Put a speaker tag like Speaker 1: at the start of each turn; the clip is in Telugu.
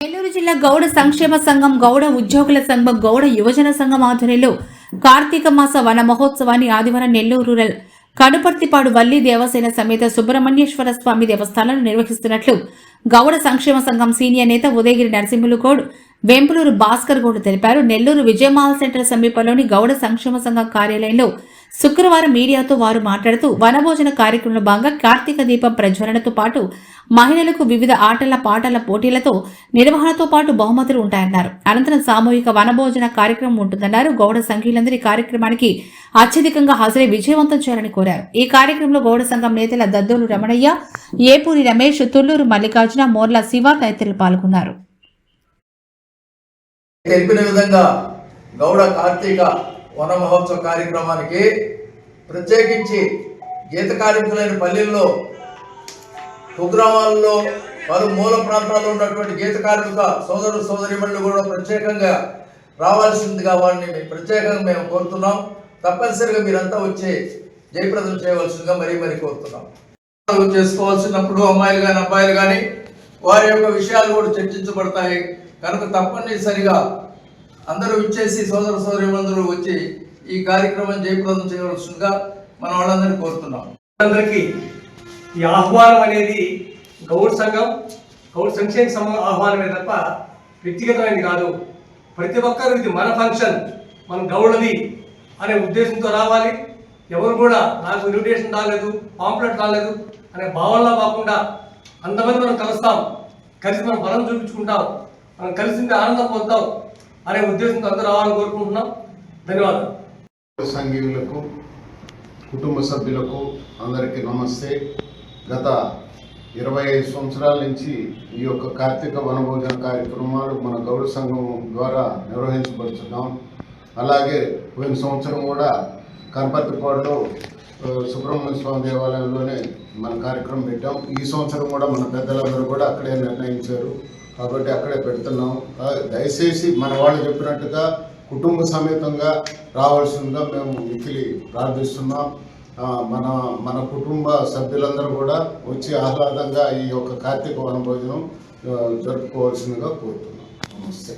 Speaker 1: నెల్లూరు జిల్లా గౌడ సంక్షేమ సంఘం గౌడ ఉద్యోగుల సంఘం గౌడ యువజన సంఘం ఆధ్వర్యంలో కార్తీక మాస వన మహోత్సవాన్ని ఆదివారం నెల్లూరు రూరల్ కడుపర్తిపాడు వల్లి దేవసేన సమేత సుబ్రహ్మణ్యేశ్వర స్వామి దేవస్థానాలను నిర్వహిస్తున్నట్లు గౌడ సంక్షేమ సంఘం సీనియర్ నేత ఉదయగిరి నరసింహులగౌడ్ వెంపులూరు భాస్కర్ గౌడ్ తెలిపారు. నెల్లూరు విజయమాల్ సెంటర్ సమీపంలోని గౌడ సంక్షేమ సంఘం కార్యాలయంలో శుక్రవారం మీడియాతో వారు మాట్లాడుతూ వనభోజన కార్యక్రమంలో భాగంగా కార్తీక దీపం ప్రజ్వలనతో పాటు మహిళలకు వివిధ ఆటల పాటల పోటీలతో నిర్వహణతో పాటు బహుమతులు ఉంటాయన్నారు. అనంతరం సామూహిక వనభోజన కార్యక్రమం ఉంటుందన్నారు. గౌడ సంఘీయులందరూ కార్యక్రమానికి అత్యధికంగా హాజరై విజయవంతం చేయాలని కోరారు. ఈ కార్యక్రమంలో గౌడ సంఘం నేతల దద్దోలు రమణయ్య ఏపూరి రమేష్ తుళ్ళూరు మల్లికార్జున మోర్ల శివ తదితరులు పాల్గొన్నారు.
Speaker 2: తెలిపిన విధంగా గౌడ కార్తీక వన మహోత్సవ కార్యక్రమానికి ప్రత్యేకించి గీత కార్మికులైన పల్లెల్లో కుగ్రామాల్లో పలు మూల ప్రాంతాల్లో ఉన్నటువంటి గీత కార్మిక సోదరు సోదరిమణులు కూడా ప్రత్యేకంగా రావాల్సిందిగా వారిని ప్రత్యేకంగా మేము కోరుతున్నాం. తప్పనిసరిగా మీరంతా వచ్చి జయప్రదం చేయవలసిందిగా మరీ మరీ కోరుతున్నాం. చేసుకోవాల్సినప్పుడు అమ్మాయిలు కానీ అబ్బాయిలు కానీ వారి యొక్క విషయాలు కూడా చర్చించబడతాయి. కనుక తప్పనిసరిగా అందరూ ఇచ్చేసి సోదర సోదరిమందరూ వచ్చి ఈ కార్యక్రమం జయప్రదం చేయవలసిందిగా మన వాళ్ళందరినీ కోరుతున్నాం.
Speaker 3: అందరికీ ఈ ఆహ్వానం అనేది గౌడ్ సంఘం గౌడ్ సంక్షేమ సంఘం ఆహ్వానమే తప్ప వ్యక్తిగతమైనది కాదు. ప్రతి ఒక్కరు ఇది మన ఫంక్షన్ మన గౌడది అనే ఉద్దేశంతో రావాలి. ఎవరు కూడా నాకు ఇన్విటేషన్ రాలేదు పాంప్లెట్ రాలేదు అనే భావనలో కాకుండా అంతమంది మనం కలుస్తాం. కలిసి మనం బలం చూపించుకుంటాం. మనం కలిసి ఆనందం పొందుతాం. అనే ఉద్దేశంతో అందరూ రావాలని కోరుకుంటున్నాం. ధన్యవాదాలు.
Speaker 4: సంఘీయులకు కుటుంబ సభ్యులకు అందరికీ నమస్తే. గత ఇరవై ఐదు సంవత్సరాల నుంచి ఈ యొక్క కార్తీక వనభోజన కార్యక్రమాలు మన గౌడ సంఘం ద్వారా నిర్వహించబడుతున్నాం. అలాగే పోయిన సంవత్సరం కూడా కనపర్తిపాడులో సుబ్రహ్మణ్య స్వామి దేవాలయంలోనే మన కార్యక్రమం పెట్టాం. ఈ సంవత్సరం కూడా మన పెద్దలందరూ కూడా అక్కడే నిర్ణయించారు. కాబట్టి అక్కడే పెడుతున్నాం. దయచేసి మన వాళ్ళు చెప్పినట్టుగా కుటుంబ సమేతంగా రావాల్సిందిగా మేము మిక్కిలి ప్రార్థిస్తున్నాం. మన మన కుటుంబ సభ్యులందరూ కూడా వచ్చి ఆహ్లాదంగా ఈ యొక్క కార్తీక వనభోజనం జరుపుకోవాల్సిందిగా కోరుతున్నాం. నమస్తే.